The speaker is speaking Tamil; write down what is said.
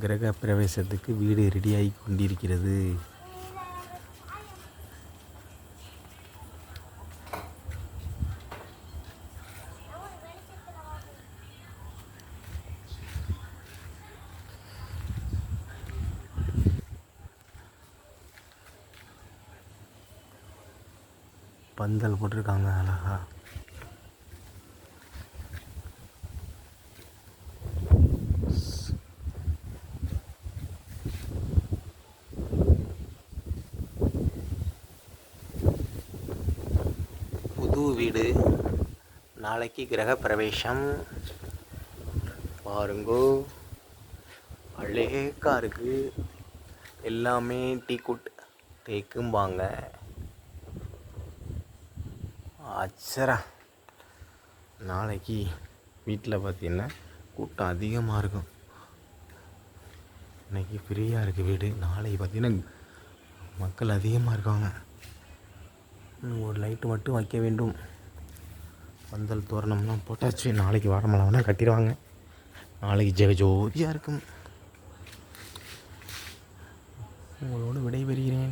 கிரக பிரவேசத்துக்கு வீடு ரெடியாகி கொண்டிருக்கிறது. பந்தல் போட்டிருக்காங்க அழகா. புது வீடு. நாளைக்கு கிரக பிரவேசம் பாருங்கோ. அழகாக இருக்குது எல்லாமே டீ குட் தேக்கும்பாங்க. அச்சரா. நாளைக்கு வீட்டில் பார்த்தீங்கன்னா கூட்டம் அதிகமாக இருக்கும். இன்றைக்கி ஃப்ரீயாக இருக்குது வீடு. நாளைக்கு பார்த்தீங்கன்னா மக்கள் அதிகமாக இருக்காங்க. ஒரு லைட்டு மட்டும் வைக்க வேண்டும். பந்தல் தோரணம்லாம் போட்டாச்சு. நாளைக்கு வாரமலை கட்டிடுவாங்க. நாளைக்கு ஜெக ஜோதியாக இருக்கும். உங்களோடு விடைபெறுகிறேன்.